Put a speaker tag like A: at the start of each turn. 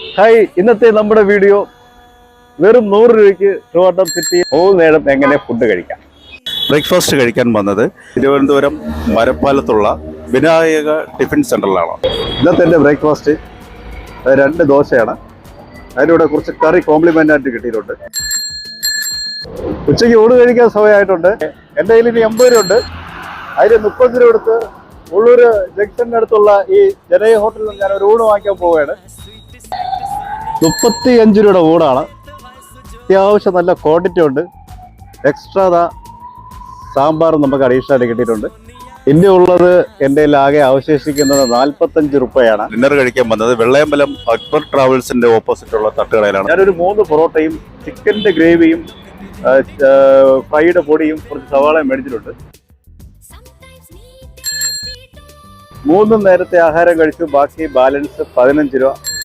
A: Hi ഇന്നത്തെ നമ്മുടെ video വെറും നൂറ് രൂപയ്ക്ക് ട്രിവാൻഡ്രം സിറ്റി മൂന്ന് നേരം എങ്ങനെ ഫുഡ് കഴിക്കാം? ബ്രേക്ക്ഫാസ്റ്റ് കഴിക്കാൻ വന്നത് തിരുവനന്തപുരം മരപ്പാലത്തുള്ള വിനായക ടിഫിൻ സെന്ററിലാണ്? ഇന്നത്തെ എന്റെ ബ്രേക്ക്ഫാസ്റ്റ് രണ്ട് ദോശയാണ്. അതിലൂടെ കുറച്ച് കറി കോംപ്ലിമെന്റ് ആയിട്ട് കിട്ടിയിട്ടുണ്ട്. ഉച്ചയ്ക്ക് ഊണ് കഴിക്കാൻ സമയമായിട്ടുണ്ട്. എന്റെ കയ്യിൽ ഇനി എൺപത് രൂപ ഉണ്ട് അതിൽ മുപ്പത് രൂപ എടുത്ത് ഉള്ളൂർ ജംഗ്ഷന്റെ അടുത്തുള്ള ഈ ജനയ ഹോട്ടലിൽ ഞാൻ ഒരു ഊണ് വാങ്ങിക്കാൻ പോവുകയാണ്. മുപ്പത്തി അഞ്ച് രൂപയുടെ ഊണാണ്. അത്യാവശ്യം നല്ല ക്വാണ്ടിറ്റി ഉണ്ട്. എക്സ്ട്രാ ദാ സാമ്പാർ നമുക്ക് അഡീഷണൽ ആയിട്ട് കിട്ടിയിട്ടുണ്ട്. ഇന്ത്യ ഉള്ളത് എന്റെ ആകെ അവശേഷിക്കുന്നത് നാൽപ്പത്തഞ്ച് റുപ്പയാണ് ഡിന്നർ കഴിക്കാൻ വന്നത് വെള്ളയമ്പലം അക്ബർ ട്രാവൽസിന്റെ ഓപ്പോസിറ്റ് ഉള്ള തട്ടുകടയിലാണ്. ഞാനൊരു മൂന്ന് പൊറോട്ടയും ചിക്കന്റെ ഗ്രേവിയും ഫ്രൈഡ് പൊടിയും കുറച്ച് സവാളയും മേടിച്ചിട്ടുണ്ട്. മൂന്ന് നേരത്തെ ആഹാരം കഴിച്ചു ബാക്കി ബാലൻസ് പതിനഞ്ച് രൂപ.